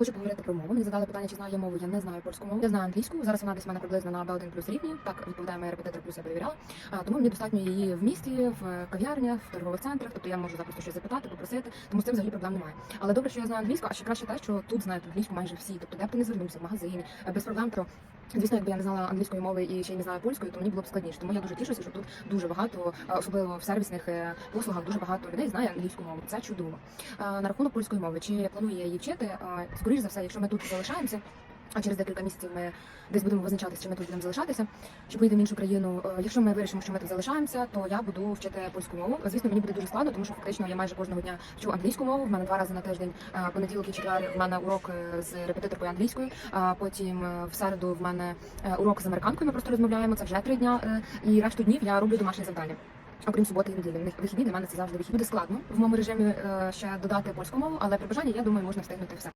Хочу поговорити про мову. Мені задали питання, чи знаю я мову. Я не знаю польську мову. Я знаю англійську. Зараз вона десь в мене приблизно на B1 плюс рівні. Так відповідає моя репетитор, плюс я перевіряла. Тому мені достатньо її в місті, в кав'ярнях, в торгових центрах. Тобто я можу запросто щось запитати, попросити. Тому з цим взагалі проблем немає. Але добре, що я знаю англійську, а ще краще те, що тут знають англійську майже всі. Тобто, де б ти не звернувся в магазині, е, без проблем про. Звісно, якби я не знала англійської мови і ще й не знаю польської, то мені було б складніше. Тому я дуже тішуся, що тут дуже багато, е, особливо в сервісних е, послугах, дуже багато людей знає англійську мову. Це чудово. На рахунок польської мови, чи планую я її вчити? Скоріш за все, якщо ми тут залишаємося. А через декілька місяців ми десь будемо визначатися, чи ми тут будемо залишатися, чи поїдемо в іншу країну. Е, Якщо ми вирішимо, що ми тут залишаємося, то я буду вчити польську мову. Звісно, мені буде дуже складно, тому що фактично я майже кожного дня вчу англійську мову. В мене два рази на тиждень е, понеділок і четвер в мене урок е, з репетиторкою англійською. А потім в середу в мене урок з американкою. Ми просто розмовляємо. Це вже три дня. І решту днів я роблю домашні завдання. Окрім суботи і неділі. Вихідні для мене це завжди вихід. Буде складно в моєму режимі ще додати польську мову, але при бажанні я думаю, можна встигнути все.